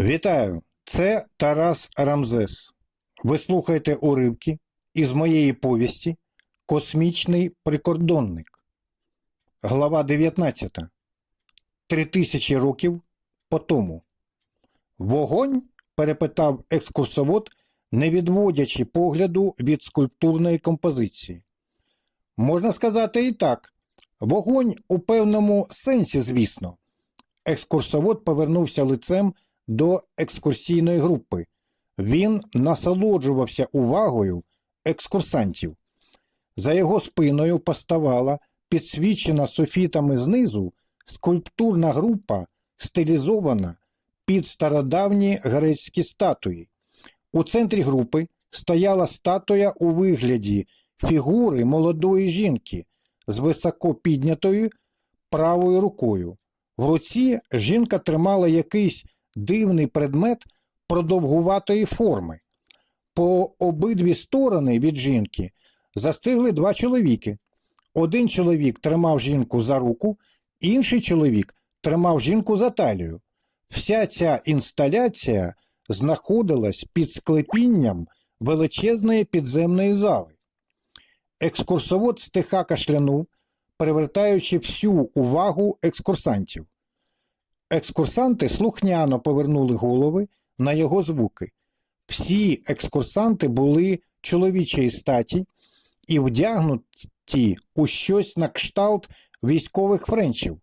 Вітаю! Це Тарас Рамзес. Ви слухаєте уривки із моєї повісті Космічний прикордонник. Глава 19. Три тисячі років по тому. Вогонь? перепитав екскурсовод, не відводячи погляду від скульптурної композиції. Можна сказати і так. Вогонь у певному сенсі, звісно. Екскурсовод повернувся лицем до екскурсійної групи. Він насолоджувався увагою екскурсантів. За його спиною поставала підсвічена софітами знизу скульптурна група, стилізована під стародавні грецькі статуї. У центрі групи стояла статуя у вигляді фігури молодої жінки з високо піднятою правою рукою. В руці жінка тримала якийсь дивний предмет продовгуватої форми. По обидві сторони від жінки застигли два чоловіки. Один чоловік тримав жінку за руку, інший чоловік тримав жінку за талію. Вся ця інсталяція знаходилась під склепінням величезної підземної зали. Екскурсовод стиха кашлянув, привертаючи всю увагу екскурсантів. Екскурсанти слухняно повернули голови на його звуки. Всі екскурсанти були чоловічої статі і вдягнуті у щось на кшталт військових френчів.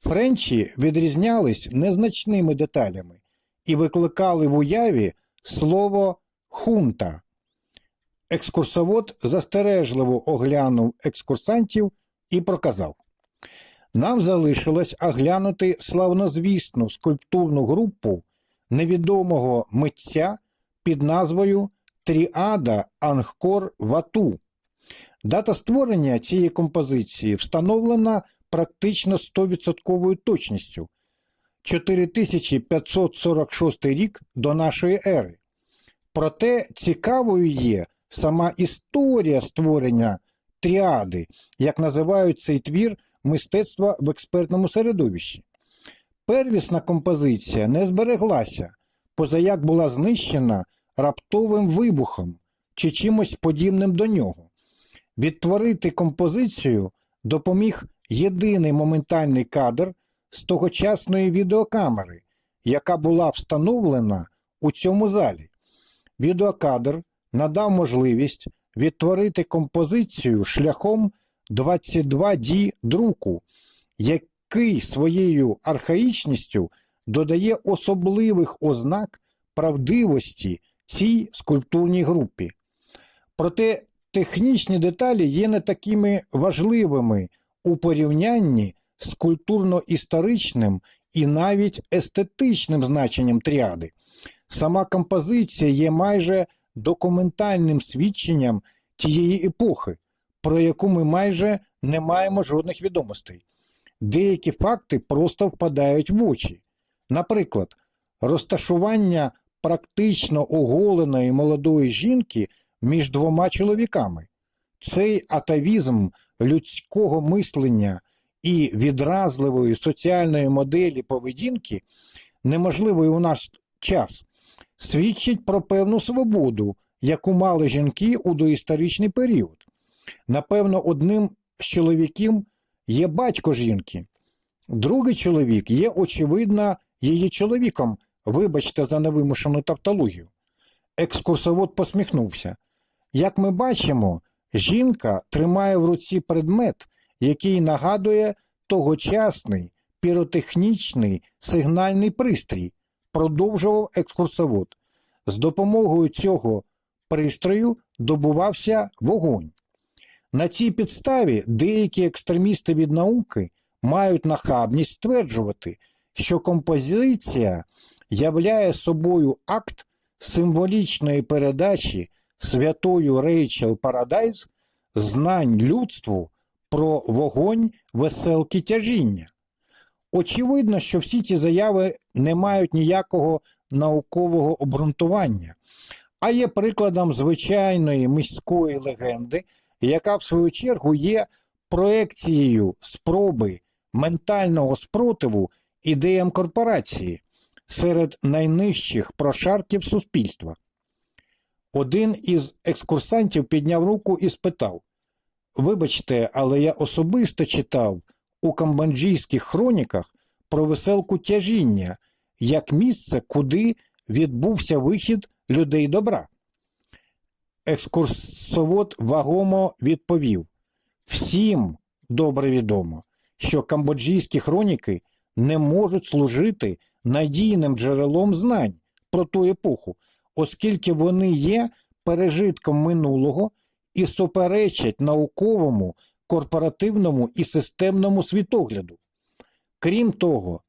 Френчі відрізнялись незначними деталями і викликали в уяві слово хунта. Екскурсовод застережливо оглянув екскурсантів і проказав. Нам залишилось оглянути славнозвісну скульптурну групу невідомого митця під назвою Тріада Ангкор Вату. Дата створення цієї композиції встановлена практично 100% точністю 4546 рік до нашої ери. Проте цікавою є сама історія створення тріади, як називають цей твір мистецтва в експертному середовищі. Первісна композиція не збереглася, позаяк була знищена раптовим вибухом чи чимось подібним до нього. Відтворити композицію допоміг єдиний моментальний кадр з тогочасної відеокамери, яка була встановлена у цьому залі. Відеокадр надав можливість відтворити композицію шляхом 22D друку, який своєю архаїчністю додає особливих ознак правдивості цій скульптурній групі. Проте технічні деталі є не такими важливими у порівнянні з культурно-історичним і навіть естетичним значенням тріади. Сама композиція є майже документальним свідченням тієї епохи, про яку ми майже не маємо жодних відомостей. Деякі факти просто впадають в очі. Наприклад, розташування практично оголеної молодої жінки між двома чоловіками. Цей атавізм людського мислення і відразливої соціальної моделі поведінки, неможливої у наш час, свідчить про певну свободу, яку мали жінки у доісторичний період. Напевно, одним з чоловіків є батько жінки. Другий чоловік є, очевидно, її чоловіком. Вибачте за невимушену тавтологію. Екскурсовод посміхнувся. Як ми бачимо, жінка тримає в руці предмет, який нагадує тогочасний піротехнічний сигнальний пристрій, продовжував екскурсовод. З допомогою цього пристрою добувався вогонь. На цій підставі деякі екстремісти від науки мають нахабність стверджувати, що композиція являє собою акт символічної передачі святою Рейчел Парадайз знань людству про вогонь веселки тяжіння. Очевидно, що всі ці заяви не мають ніякого наукового обґрунтування, а є прикладом звичайної міської легенди, яка в свою чергу є проекцією спроби ментального спротиву ідеям корпорації, серед найнижчих прошарків суспільства. Один із екскурсантів підняв руку і спитав: Вибачте, але я особисто читав у камбоджійських хроніках про веселку тяжіння як місце, куди відбувся вихід людей добра. Екскурсовод вагомо відповів: Всім добре відомо, що камбоджійські хроніки не можуть служити надійним джерелом знань про ту епоху, оскільки вони є пережитком минулого і суперечать науковому, корпоративному і системному світогляду. Крім того,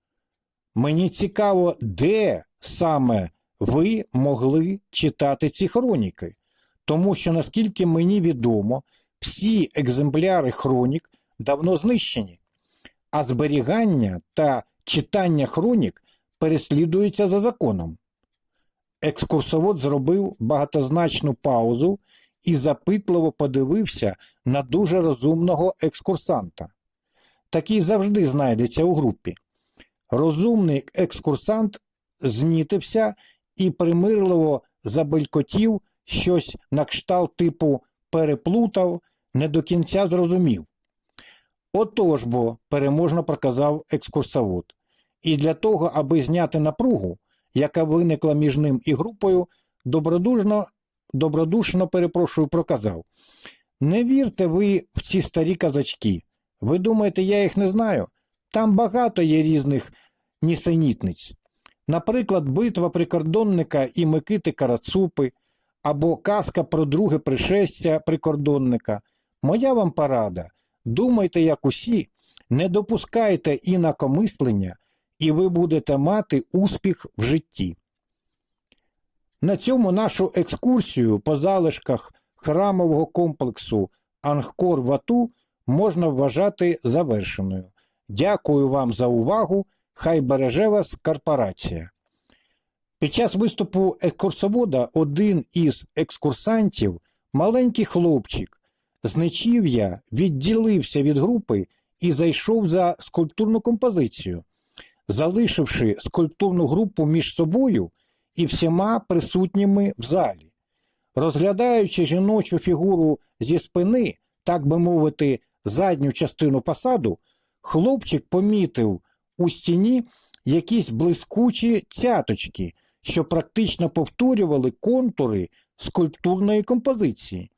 мені цікаво, де саме ви могли читати ці хроніки, тому що, наскільки мені відомо, всі екземпляри хронік давно знищені, а зберігання та читання хронік переслідуються за законом. Екскурсовод зробив багатозначну паузу і запитливо подивився на дуже розумного екскурсанта. Такий завжди знайдеться у групі. Розумний екскурсант знітився і примирливо забелькотів щось на кшталт типу переплутав, не до кінця зрозумів. Отож бо, переможно проказав екскурсовод. І для того, аби зняти напругу, яка виникла між ним і групою, добродушно, добродушно перепрошую, проказав. Не вірте ви в ці старі казачки. Ви думаєте, я їх не знаю? Там багато є різних нісенітниць. Наприклад, битва прикордонника і Микити Карацупи, або казка про друге пришестя прикордонника. Моя вам порада. Думайте, як усі, не допускайте інакомислення, і ви будете мати успіх в житті. На цьому нашу екскурсію по залишках храмового комплексу Ангкор Вату можна вважати завершеною. Дякую вам за увагу. Хай береже вас корпорація. Під час виступу екскурсовода один із екскурсантів, маленький хлопчик, з нечів'я відділився від групи і зайшов за скульптурну композицію, залишивши скульптурну групу між собою і всіма присутніми в залі. Розглядаючи жіночу фігуру зі спини, так би мовити, задню частину фасаду, хлопчик помітив у стіні якісь блискучі цяточки, що практично повторювали контури скульптурної композиції.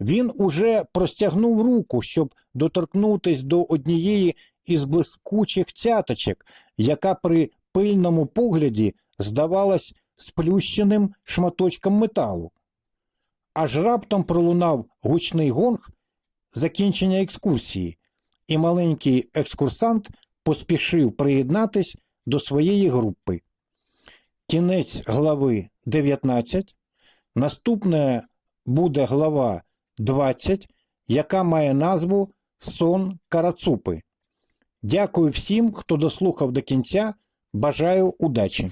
Він уже простягнув руку, щоб доторкнутись до однієї із блискучих цяточок, яка при пильному погляді здавалась сплющеним шматочком металу. Аж раптом пролунав гучний гонг закінчення екскурсії, і маленький екскурсант поспішив приєднатись до своєї групи. Кінець глави 19. Наступна буде глава 20, яка має назву Сон Карацупи. Дякую всім, хто дослухав до кінця. Бажаю удачі!